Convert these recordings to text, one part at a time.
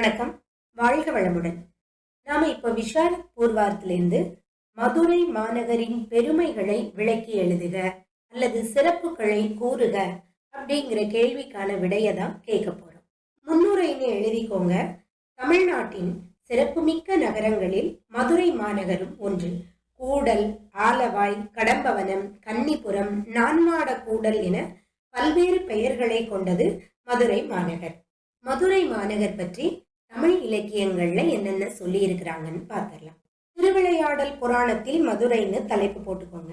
வணக்கம். வாழ்க வளமுடன். நாம இப்ப விஷால பூர்வார்த்திலிருந்து மதுரை மாநகரின் பெருமைகளை விளக்கி எழுதுக அல்லது சிறப்புகளை கூறுக அப்படிங்கிற கேள்விக்கான விடையை தான் கேட்க போறோம். முன்னுரைன்னு எழுதிக்கோங்க. தமிழ்நாட்டின் சிறப்புமிக்க நகரங்களில் மதுரை மாநகரும் ஒன்று. கூடல் ஆலவாய் கடம்பவனம் கன்னிபுரம் நான்மாட கூடல் என பல்வேறு பெயர்களை கொண்டது மதுரை மாநகர். மதுரை மாநகர் பற்றி தமிழ் இலக்கியங்கள்ல என்னென்ன சொல்லி இருக்கிறாங்கன்னு பார்த்துடலாம். திருவிளையாடல் புராணத்தில் மதுரைன்னு தலைப்பு போட்டுக்கோங்க.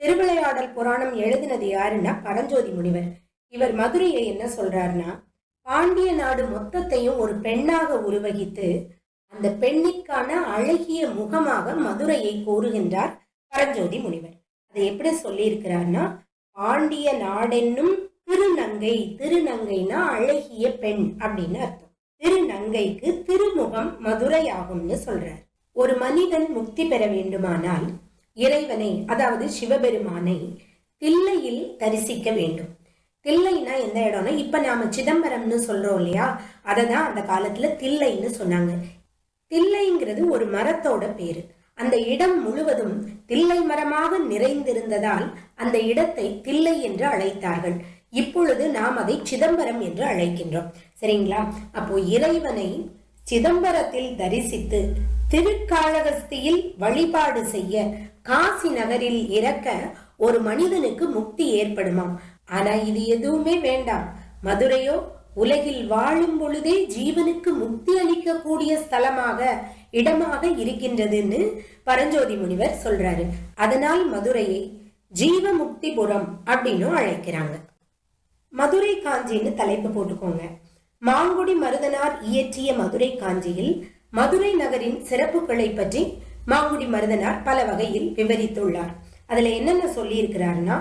திருவிளையாடல் புராணம் எழுதினது யாருன்னா பரஞ்சோதி முனிவர். இவர் மதுரையை என்ன சொல்றாருன்னா பாண்டிய நாடு மொத்தத்தையும் ஒரு பெண்ணாக உருவகித்து அந்த பெண்ணிற்கான அழகிய முகமாக மதுரையை கூறுகின்றார் பரஞ்சோதி முனிவர். அதை எப்படி சொல்லியிருக்கிறார்னா பாண்டிய நாடென்னும் திருநங்கை திருநங்கைனா அழகிய பெண் அப்படின்னு அர்த்தம். கங்கைக்கு திருமுகம் மதுரை ஆகும்னு சொல்றார். ஒரு மனிதன் முக்தி பெற வேண்டுமானால் இறைவனை அதாவது சிவபெருமானை தில்லையில் தரிசிக்க வேண்டும். தில்லைனா எந்த இடம்னா இப்ப நாம சிதம்பரம்னு சொல்றோம் இல்லையா? அதை தான் அந்த காலத்துல தில்லைன்னு சொன்னாங்க. தில்லைங்கிறது ஒரு மரத்தோட பேரு. அந்த இடம் முழுவதும் தில்லை மரமாக நிறைந்திருந்ததால் அந்த இடத்தை தில்லை என்று அழைத்தார்கள். இப்பொழுது நாம் அதை சிதம்பரம் என்று அழைக்கின்றோம். சரிங்களா? அப்போ இறைவனை சிதம்பரத்தில் தரிசித்து திருக்காளகஸ்தியில் வழிபாடு செய்ய காசி நகரில் இறக்க ஒரு மனிதனுக்கு முக்தி ஏற்படுமாம். ஆனா இது எதுவுமே வேண்டாம். மதுரையோ உலகில் வாழும் பொழுதே ஜீவனுக்கு முக்தி அளிக்கக்கூடிய ஸ்தலமாக இடமாக இருக்கின்றதுன்னு பரஞ்சோதி முனிவர் சொல்றாரு. அதனால் மதுரையை ஜீவ முக்திபுரம் அப்படின்னும் அழைக்கிறாங்க. மதுரை காஞ்சின்னு தலைப்பு போட்டுக்கோங்க. மாங்குடி மருதனார் இயற்றிய மதுரை காஞ்சியில் மதுரை நகரின் சிறப்புகளை பற்றி மாங்குடி மருதனார் பல வகையில் விவரித்துள்ளார். அதுல என்னென்ன சொல்லி இருக்கிறாருன்னா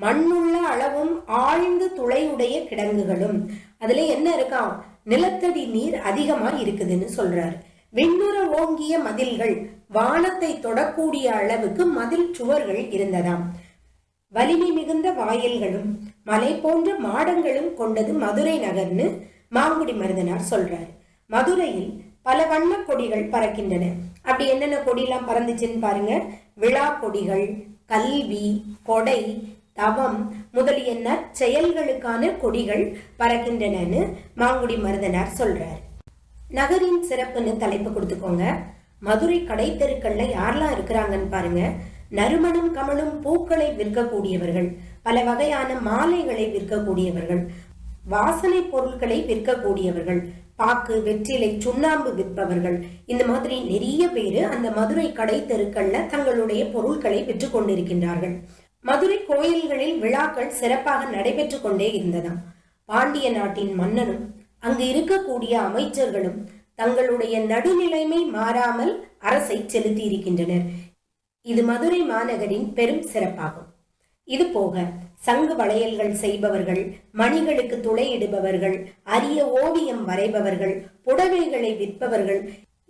மண்ணுள்ள அளவும் ஆழ்ந்து துளையுடைய கிடங்குகளும். அதுல என்ன இருக்கா? நிலத்தடி நீர் அதிகமா இருக்குதுன்னு சொல்றாரு. விண்ணுற ஓங்கிய மதில்கள் வானத்தை தொடக்கூடிய அளவுக்கு மதில் சுவர்கள் இருந்ததாம். வலிமை மிகுந்த வாயில்களும் மலை போன்ற மாடங்களும் கொண்டது மதுரை நகர்னு மாங்குடி மருதனார் சொல்றாரு. மதுரையில் பல வண்ண கொடிகள் பறக்கின்றன. அப்படி என்னென்ன கொடியெல்லாம் பறந்துச்சுன்னு பாருங்க. விழா கொடிகள் கல்வி கொடை தவம் முதலிய நற்செயல்களுக்கான கொடிகள் பறக்கின்றனன்னு மாங்குடி மருதனார் சொல்றார். நகரின் சிறப்புன்னு தலைப்பு கொடுத்துக்கோங்க. மதுரை கடை தெருக்கள்ல யாரெல்லாம் இருக்கிறாங்கன்னு பாருங்க. நறுமணம் கமலும் பூக்களை விற்கக்கூடியவர்கள். பல வகையான மாலைகளை விற்கக்கூடியவர்கள் வாசனை பொருட்களை விற்கக்கூடியவர்கள் பாக்கு வெற்றிலை சுண்ணாம்பு விற்பவர்கள். இந்த மாதிரி நிறைய பேரு அந்த மதுரை கடை தெருக்கள்ல தங்களுடைய பொருட்களை விற்று கொண்டிருக்கின்றார்கள். மதுரை கோயில்களில் விழாக்கள் சிறப்பாக நடைபெற்று கொண்டே இருந்ததாம் பாண்டிய நாட்டின் மன்னனும் அங்கு இருக்கக்கூடிய அமைச்சர்களும் தங்களுடைய நடுநிலைமை மாறாமல் அரசை செலுத்தி இருக்கின்றனர் இது மதுரை மாநகரின் பெரும் சிறப்பாகும். இது போக சங்கு வளையல்கள் செய்பவர்கள் மணிகளுக்கு துளையிடுபவர்கள் அரிய ஓவியம் வரைபவர்கள் புடவைகளை விற்பவர்கள்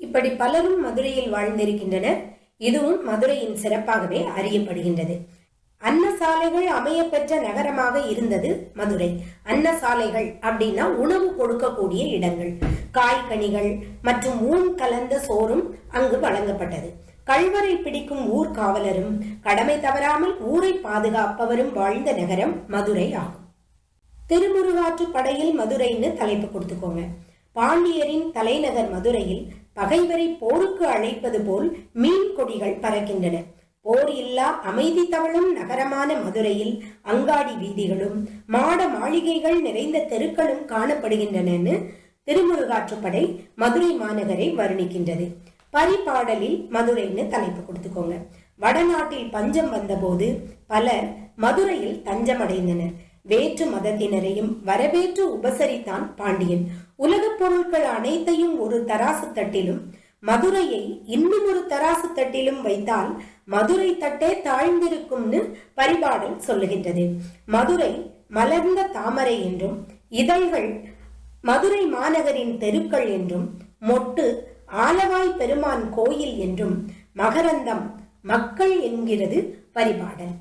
இப்படி பலரும் மதுரையில் வாழ்ந்திருக்கின்றனர் இதுவும் மதுரையின் சிறப்பாகவே அறியப்படுகின்றது. அன்னசாலைகள் அமைய பெற்ற நகரமாக இருந்தது மதுரை. அன்னசாலைகள் அப்படின்னா உணவு கொடுக்கக்கூடிய இடங்கள். காய்கனிகள் மற்றும் ஊன் கலந்த சோறும் அங்கு வழங்கப்பட்டது. கல்வரை பிடிக்கும் ஊர் காவலரும் கடமை தவறாமல் ஊரை பாதுகாப்பவரும் வாழ்ந்த நகரம் மதுரை ஆகும். திருமுருகாற்று படையில் மதுரைன்னு தலைப்பு கொடுத்துக்கோங்க. பாண்டியரின் தலைநகர் மதுரையில் பகைவரை போருக்கு அழைப்பது போல் மீன் கொடிகள் பறக்கின்றன. போர் இல்லா அமைதி தவழும் நகரமான மதுரையில் அங்காடி வீதிகளும் மாட மாளிகைகள் நிறைந்த தெருக்களும் காணப்படுகின்றனன்னு திருமுருகாற்றுப்படை மதுரை மாநகரை வர்ணிக்கின்றது. பரிபாடலில் மதுரைன்னு தலைப்பு கொடுத்துக்கோங்க. வடநாட்டில் பஞ்சம் வந்தபோது பலர் மதுரையில் தஞ்சமடைந்தனர். வேற்று மதத்தினரையும் வரவேற்று உபசரித்தான் பாண்டியன். உலகப் பொருட்கள் அனைத்தையும் ஒரு தராசு தட்டிலும் மதுரையை இன்னும் ஒரு தராசு தட்டிலும் வைத்தால் மதுரை தட்டே தாழ்ந்திருக்கும்னு பரிபாடல் சொல்லுகின்றது. மதுரை மலர்ந்த தாமரை என்றும் இதழ்கள் மதுரை மாநகரின் தெருக்கள் என்றும் மொட்டு ஆலவாய் பெருமான் கோயில் என்றும் மகரந்தம் மக்கள் என்கிறது பரிபாடல்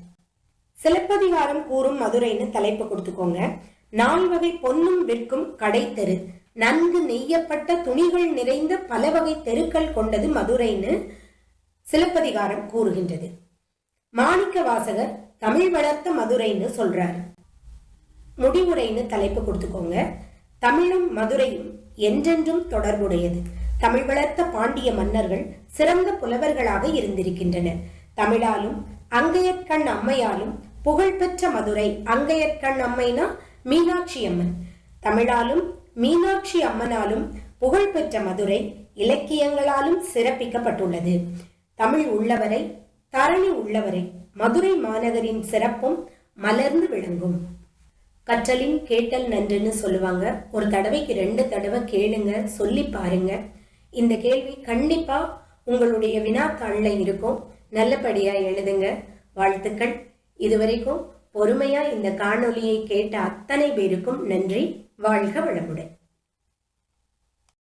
சிலப்பதிகாரம் கூறும் மதுரைன்னு தலைப்பு கொடுத்துக்கோங்க. நால் வகை பொன்னும் விற்கும் கடை தெரு. நன்கு நெய்யப்பட்ட துணிகள் நிறைந்த பல வகை தெருக்கள் கொண்டது மதுரைன்னு சிலப்பதிகாரம் கூறுகின்றது. மாணிக்க வாசகர் தமிழ் வளர்த்த மதுரைன்னு சொல்றாரு. முடிவுரைன்னு தலைப்பு கொடுத்துக்கோங்க. தமிழும் மதுரையும் என்றென்றும் தொடர்புடையது. தமிழ் வளர்த்த பாண்டிய மன்னர்கள் சிறந்த புலவர்களாக இருந்திருக்கின்றனர். தமிழாலும் அங்கையற்கண் அம்மையாலும் புகழ்பெற்ற மதுரை அங்கையற்கண் அம்மைனா மீனாட்சி அம்மன். தமிழாலும் மீனாட்சி அம்மனாலும் புகழ்பெற்ற மதுரை இலக்கியங்களாலும் சிறப்பிக்கப்பட்டுள்ளது. தமிழ் உள்ளவரை தரணி உள்ளவரை மதுரை மாநகரின் சிறப்பும் மலர்ந்து விளங்கும். கற்றலின் கேட்டல் நன்றுன்னு சொல்லுவாங்க. ஒரு தடவைக்கு ரெண்டு தடவை கேளுங்க சொல்லி பாருங்க. இந்த கேள்வி கண்டிப்பா உங்களுடைய வினாத்தாளில் இருக்கும். நல்லபடியா எழுதுங்க. வாழ்த்துக்கள். இதுவரைக்கும் பொறுமையா இந்த காணொலியை கேட்ட அத்தனை பேருக்கும் நன்றி. வாழ்க வளமுடன்.